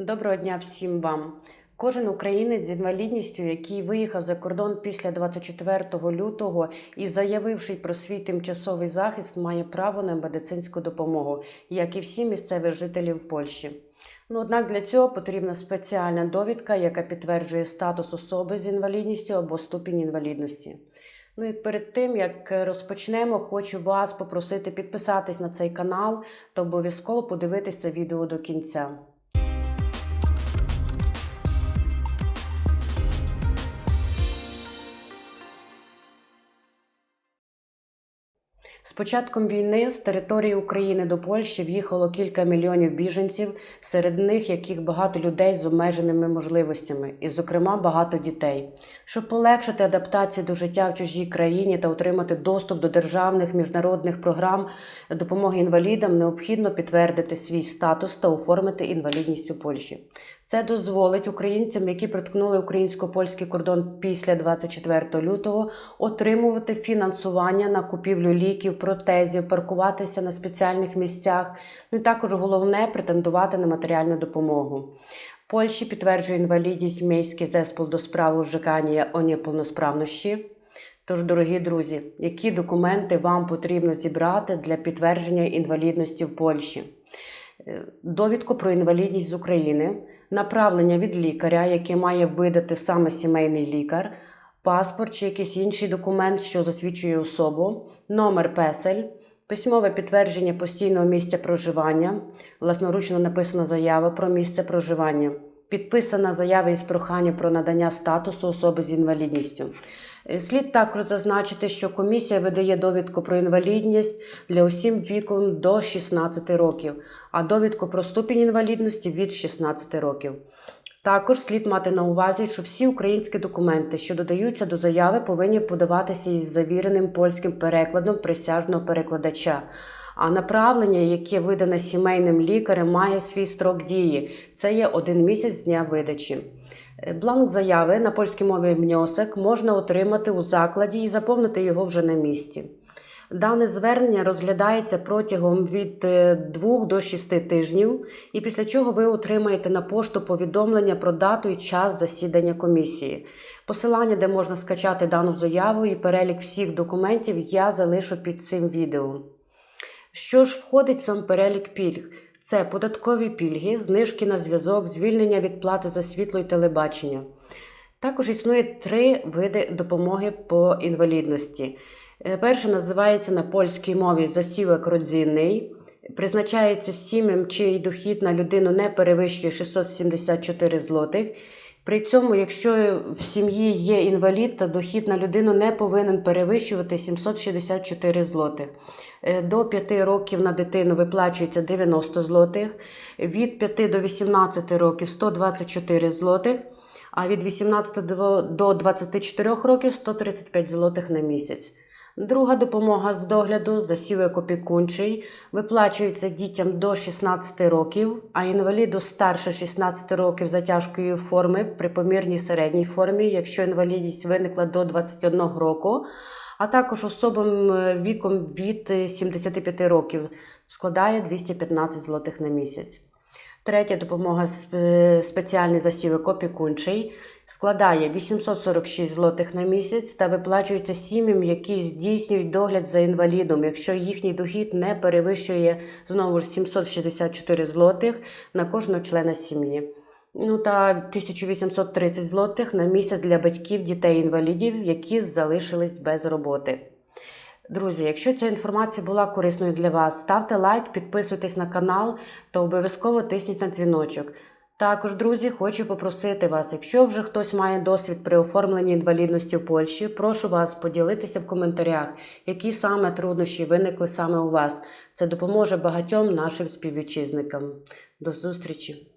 Доброго дня всім вам. Кожен українець з інвалідністю, який виїхав за кордон після 24 лютого і заявивши про свій тимчасовий захист, має право на медицинську допомогу, як і всі місцеві жителі в Польщі. Ну, однак для цього потрібна спеціальна довідка, яка підтверджує статус особи з інвалідністю або ступінь інвалідності. Ну і перед тим як розпочнемо, хочу вас попросити підписатись на цей канал та обов'язково подивитися відео до кінця. З початком війни з території України до Польщі в'їхало кілька мільйонів біженців, серед них яких багато людей з обмеженими можливостями, і, зокрема, багато дітей. Щоб полегшити адаптацію до життя в чужій країні та отримати доступ до державних міжнародних програм допомоги інвалідам, необхідно підтвердити свій статус та оформити інвалідність у Польщі. Це дозволить українцям, які приткнули українсько-польський кордон після 24 лютого, отримувати фінансування на купівлю ліків, протезів, паркуватися на спеціальних місцях. Ну і також головне претендувати на матеріальну допомогу. В Польщі підтверджує інвалідність міський зеспол до справ ужикання о неповносправності. Тож, дорогі друзі, які документи вам потрібно зібрати для підтвердження інвалідності в Польщі? Е, Довідку про інвалідність з України, направлення від лікаря, яке має видати саме сімейний лікар, паспорт чи якийсь інший документ, що засвідчує особу, номер песель, письмове підтвердження постійного місця проживання, власноручно написана заява про місце проживання, підписана заява із проханням про надання статусу особи з інвалідністю. Е, Слід також зазначити, що комісія видає довідку про інвалідність для осіб віком до 16 років, а довідку про ступінь інвалідності від 16 років. Також слід мати на увазі, що всі українські документи, що додаються до заяви, повинні подаватися із завіреним польським перекладом присяжного перекладача. А направлення, яке видане сімейним лікарем, має свій строк дії. Це є один місяць з дня видачі. Е, Бланк заяви на польській мові внесок можна отримати у закладі і заповнити його вже на місці. Дане звернення розглядається протягом від 2 до 6 тижнів, і після чого ви отримаєте на пошту повідомлення про дату і час засідання комісії. Посилання, де можна скачати дану заяву і перелік всіх документів, я залишу під цим відео. Що ж входить в сам перелік пільг? Це податкові пільги, знижки на зв'язок, звільнення від плати за світло і телебачення. Також існує три види допомоги по інвалідності. Е, Перше називається на польській мові засівок родзинний. Призначається сім'ям, чий дохід на людину не перевищує 674 злотих. При цьому, якщо в сім'ї є інвалід, то дохід на людину не повинен перевищувати 764 злотих. Е, До 5 років на дитину виплачується 90 злотих, від 5 до 18 років 124 злотих, а від 18 до- до 24 років 135 злотих на місяць. Друга допомога з догляду засівок опікунчий виплачується дітям до 16 років, а інваліду старше 16 років за тяжкої форми при помірній середній формі, якщо інвалідність виникла до 21 року, а також особам е, віком від е, 75 років складає 215 злотих на місяць. Третя допомога спеціальний засівок опікунчий складає 846 злотих на місяць та виплачується сім'ям, які здійснюють догляд за інвалідом, якщо їхній дохід не перевищує знову ж 764 злотих на кожного члена сім'ї. Ну та 1830 злотих на місяць для батьків дітей-інвалідів, які залишились без роботи. Друзі, якщо ця інформація була корисною для вас, ставте лайк, підписуйтесь на канал та обов'язково тисніть на дзвіночок. Також, друзі, хочу попросити вас, якщо вже хтось має досвід при оформленні інвалідності в Польщі, прошу вас поділитися в коментарях, які саме труднощі виникли саме у вас. Це допоможе багатьом нашим співвітчизникам. До зустрічі!